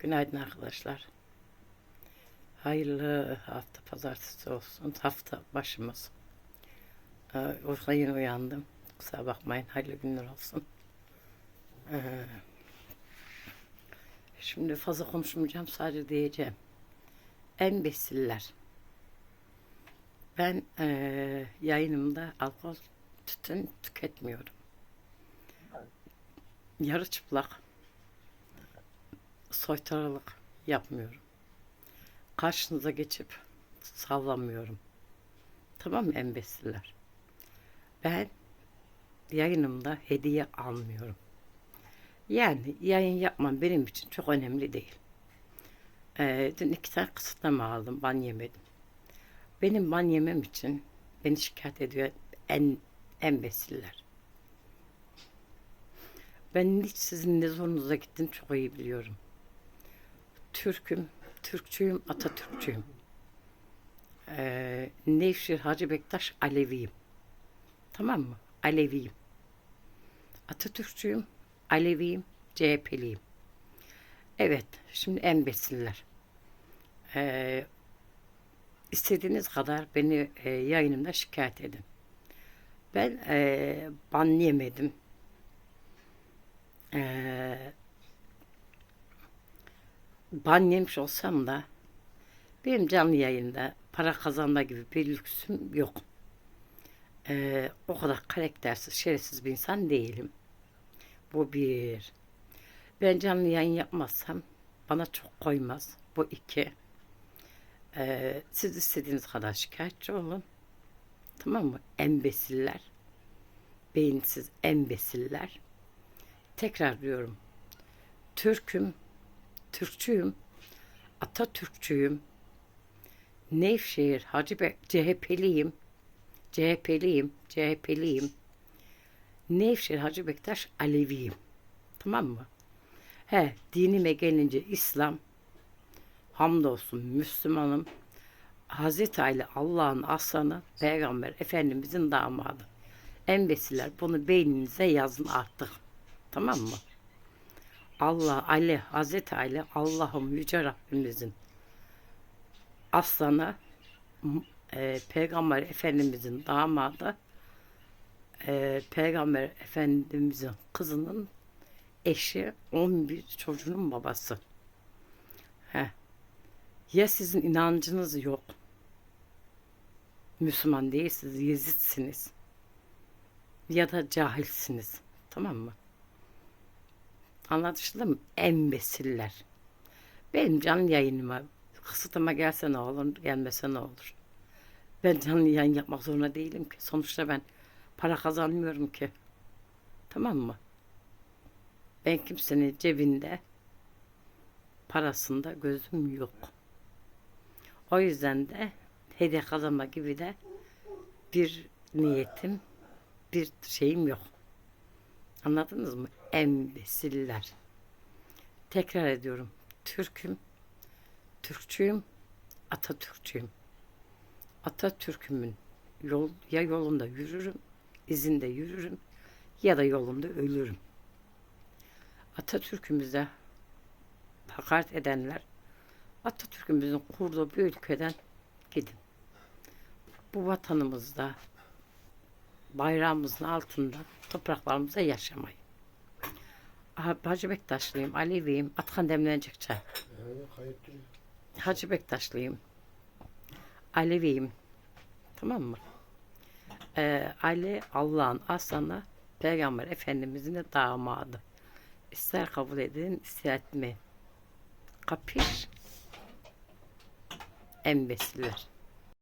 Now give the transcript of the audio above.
Günaydın arkadaşlar. Hayırlı hafta pazartesi olsun. Hafta başımız. Ee, yeni uyandım. Kusura bakmayın. Hayırlı günler olsun. Ee, şimdi fazla konuşmayacağım. Sadece diyeceğim. En besiller. Ben eee, yayınımda alkol tütün tüketmiyorum. Yarı çıplak soytaralık yapmıyorum. Karşınıza geçip sallamıyorum. Tamam mı embesiller? Ben yayınımda hediye almıyorum. Yani yayın yapmam benim için çok önemli değil. Ee, dün iki tane kısıtlama aldım. Ban yemedim. Benim ban yemem için beni şikayet ediyor en embesiller. Ben hiç sizin ne zorunuza gittiğini çok iyi biliyorum. Türk'üm, Türkçüyüm, Atatürkçüyüm. Ee, Nevşehir Hacı Bektaş Aleviyim. Tamam mı? Aleviyim. Atatürkçüyüm, Aleviyim, CHP'liyim. Evet, şimdi en besiller. Ee, istediğiniz kadar beni e, yayınımda şikayet edin. Ben e, ban yemedim. Ee, ban yemiş olsam da benim canlı yayında para kazanma gibi bir lüksüm yok. Ee, o kadar karaktersiz, şerefsiz bir insan değilim. Bu bir. Ben canlı yayın yapmazsam bana çok koymaz. Bu iki. Ee, siz istediğiniz kadar şikayetçi olun. Tamam mı? Embesiller. Beyinsiz embesiller. Tekrar diyorum. Türk'üm, Türkçüyüm, Atatürkçüyüm, Nevşehir, Hacı Bey, CHP'liyim, CHP'liyim, CHP'liyim, Nevşehir, Hacı Bektaş, Aleviyim. Tamam mı? He, dinime gelince İslam, hamdolsun Müslümanım, Hazreti Ali Allah'ın aslanı, Peygamber Efendimizin damadı. Embesiler bunu beyninize yazın artık. Tamam mı? Allah, Ali, Hazreti Ali, Allah'ım Yüce Rabbimizin aslanı, e, Peygamber Efendimizin damadı, e, Peygamber Efendimizin kızının eşi, 11 çocuğunun babası. Heh. Ya sizin inancınız yok, Müslüman değilsiniz, Yezitsiniz ya da cahilsiniz. Tamam mı? Anlaşıldı mı? Embesiller. Benim canlı yayınıma kısıtıma gelse ne olur, gelmese ne olur. Ben canlı yayın yapmak zorunda değilim ki. Sonuçta ben para kazanmıyorum ki. Tamam mı? Ben kimsenin cebinde parasında gözüm yok. O yüzden de hediye kazanma gibi de bir niyetim, bir şeyim yok. Anladınız mı? Embesiller. Tekrar ediyorum. Türk'üm, Türkçüyüm, Atatürkçüyüm. Atatürk'ümün yol, ya yolunda yürürüm, izinde yürürüm ya da yolunda ölürüm. Atatürk'ümüze hakaret edenler Atatürk'ümüzün kurduğu bir ülkeden gidin. Bu vatanımızda bayrağımızın altında topraklarımıza yaşamayın. Aha, Hacı Bektaşlıyım, Aleviyim, Atkan demlenecek çay. Yani kayıt duruyor. Hacı Bektaşlıyım, Aleviyim. Tamam mı? Ee, Ali Allah'ın aslanı, Peygamber Efendimizin de damadı. İster kabul edin, ister etmeyin. Kapış? Embesiler.